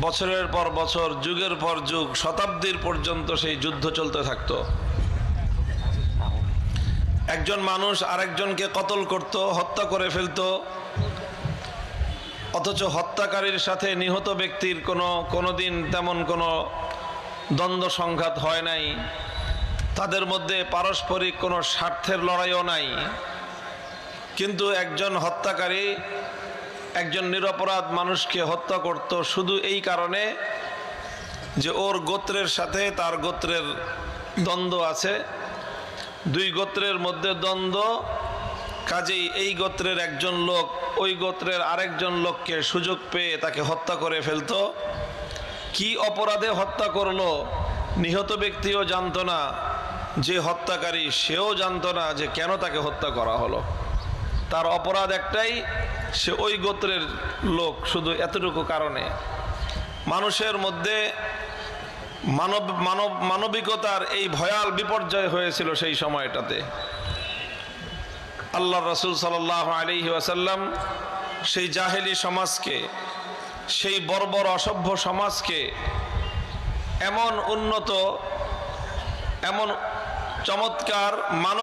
বছরের পর বছর, যুগের পর যুগ, শতাব্দীর পর্যন্ত সেই যুদ্ধ চলতে থাকত। একজন মানুষ আরেকজনকে কতল করত, হত্যা করে ফেলতো, অথচ হত্যাকারীর সাথে নিহত ব্যক্তির কোনো, কোনোদিন তেমন কোনো দ্বন্দ্ব সংঘাত হয় নাই। তাদের মধ্যে পারস্পরিক কোনো স্বার্থের লড়াইও নাই। কিন্তু একজন হত্যাকারী একজন নিরপরাধ মানুষকে হত্যা করত শুধু এই কারণে যে ওর গোত্রের সাথে তার গোত্রের দ্বন্দ্ব আছে। দুই গোত্রের মধ্যে দ্বন্দ্ব, কাজেই এই গোত্রের একজন লোক ওই গোত্রের আরেকজন লোককে সুযোগ পেয়ে তাকে হত্যা করে ফেলতো। কি অপরাধে হত্যা করল নিহত ব্যক্তিও জানত না, যে হত্যাকারী সেও জানতো না যে কেন তাকে হত্যা করা হলো। তার অপরাধ একটাই, সে ওই গোত্রের লোক শুধু এতটুকু কারণে। মানুষের মধ্যে মানব মানব, মানবিকতার এই ভয়াল বিপর্যয় হয়েছিল সেই সময়টাতে। আল্লাহ রসুল সাল্লাহ আলী ওয়াসাল্লাম সেই জাহেলি সমাজকে, সেই বর্বর অসভ্য সমাজকে এমন উন্নত, এমন চমৎকার মানব